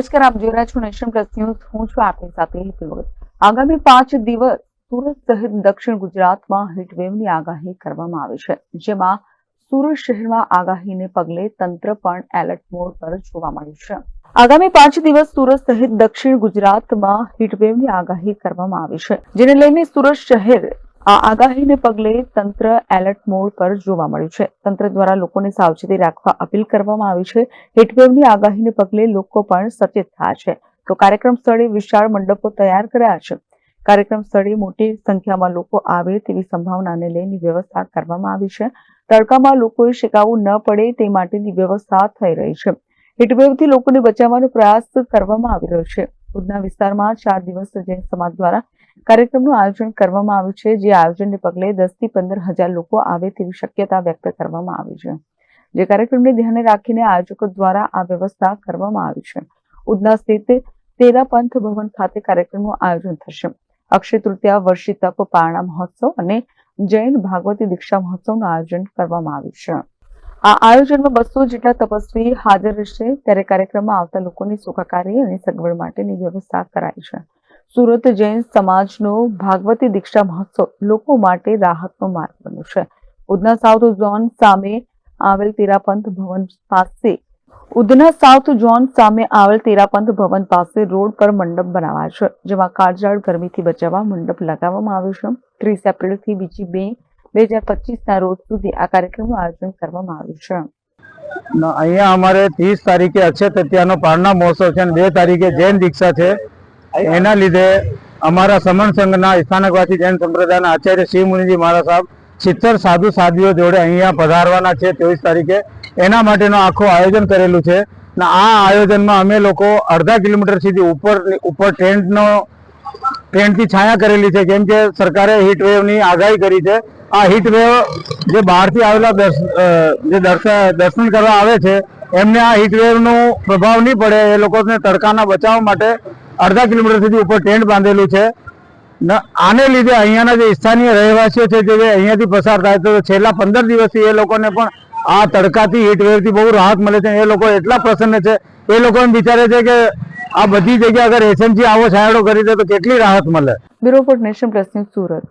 નમસ્કાર, આપ જોઈ રહ્યા છો નેશન પ્લસ ન્યૂઝ. હું છું આપની સાથે હેતલ આગામી પાંચ દિવસ સુરત સહિત દક્ષિણ ગુજરાતમાં હીટવેવની આગાહી કરવામાં આવી છે, જેમાં સુરત શહેરમાં આગાહીને પગલે તંત્ર પણ એલર્ટ મોડ પર જોવા મળ્યું છે. આગામી પાંચ દિવસ સુરત સહિત દક્ષિણ ગુજરાતમાં હીટવેવની આગાહી કરવામાં આવી છે, જેને લઈને સુરત શહેર આ આગાહીને પગલે તંત્ર એલર્ટ મોડ પર જોવા મળ્યું છે. તંત્ર દ્વારા લોકોને સાવચેતી રાખવા અપીલ કરવામાં આવી છે. હીટવેવની આગાહીને પગલે લોકો પણ સચેત થયા છે. તો કાર્યક્રમ સ્થળે વિશાળ મંડપો તૈયાર કર્યા છે. કાર્યક્રમ સ્થળે મોટી સંખ્યામાં લોકો આવે તેવી સંભાવનાને લઈને વ્યવસ્થા કરવામાં આવી છે. તડકામાં લોકોએ શેકાવું ન પડે તે માટેની વ્યવસ્થા થઈ રહી છે. હીટવેવથી લોકોને બચાવવાનો પ્રયાસ કરવામાં આવી રહ્યો છે. ઉધના વિસ્તારમાં ચાર દિવસ જૈન સમાજ દ્વારા કાર્યક્રમનું આયોજન કરવામાં આવ્યું છે, જે આયોજનને પગલે દસથી પંદર હજાર લોકો આવે તેવી શક્યતા વ્યક્ત કરવામાં આવી છે. જે કાર્યક્રમને ધ્યાને રાખીને આયોજકો દ્વારા આ વ્યવસ્થા કરવામાં આવી છે. ઉધના સ્થિત તેરા પંથ ભવન ખાતે કાર્યક્રમનું આયોજન થશે. અક્ષય તૃતીયા વર્ષી તપ પારણા મહોત્સવ અને જૈન ભાગવતી દીક્ષા મહોત્સવનું આયોજન કરવામાં આવ્યું છે. આ આયોજનમાં બસો જેટલા તપસ્વી હાજર રહેશે. ત્યારે કાર્યક્રમમાં આવતા લોકોની સુખાકારી અને સગવડ માટેની વ્યવસ્થા કરાઈ છે. સુરત જૈન સમાજનો ભાગવતી દીક્ષા મહોત્સવ લોકો માટે રાહતનો માર્ગ બન્યો છે. ઉધના સાઉથ ઝોન સામે આવેલ તેરાપંથ ભવન પાસે ઉધના સાઉથ ઝોન સામે આવેલ તેરાપંથ ભવન પાસે રોડ પર મંડપ બનાવાય છે, જેમાં કાળઝાળ ગરમીથી બચાવવા મંડપ લગાવવામાં આવ્યો છે. ત્રીસ એપ્રિલથી બીજી બે બે હજાર પચીસના રોજ સુધી આ કાર્યક્રમનું આયોજન કરવામાં આવ્યું છે. અહીંયા અમારે ત્રીસ તારીખે અક્ષય તૃતીયાનો પારણા મહોત્સવ છે અને બે તારીખે જૈન દીક્ષા છે. એના લીધે અમારા સમણ સંઘના સ્થાનકવાસી જૈન સંપ્રદાયના આચાર્ય શિવ મુનિજી મહારાજ સાહેબ સિત્તેર સાધુ સાધ્વીઓ જોડે અહીંયા પધારવાના છે ચોવીસ તારીખે. એના માટેનું આખું આયોજન કરેલું છે. ને આ આયોજનમાં અમે લોકો અડધા કિલોમીટર સુધી ઉપર ઉપર ટેન્ટનો ટ્રેનથી છાયા કરેલી છે. કેમ કે સરકારે હીટવેવની આગાહી કરી છે. આ હીટવેવ જે બહારથી આવેલા જે દર્શ- દર્શન કરવા આવે છે, એમને આ હીટવેવનો પ્રભાવ નહીં પડે. એ લોકોને તડકાના બચાવ માટે અડધા કિલોમીટર સુધી ઉપર ટેન્ટ બાંધેલું છે. આને લીધે અહીંયાના જે સ્થાનીય રહેવાસીઓ છે, જે અહીંયાથી પસાર થાય તો છેલ્લા પંદર દિવસથી એ લોકોને પણ આ તડકાથી હીટવેવથી બહુ રાહત મળે છે. એ લોકો એટલા પ્રસન્ન છે. એ લોકો એમ વિચારે છે કે આ બધી જગ્યાએ અગર એસએમસી આવો છાયડો કરી દે તો કેટલી રાહત મળે. બ્યુરો સુરત.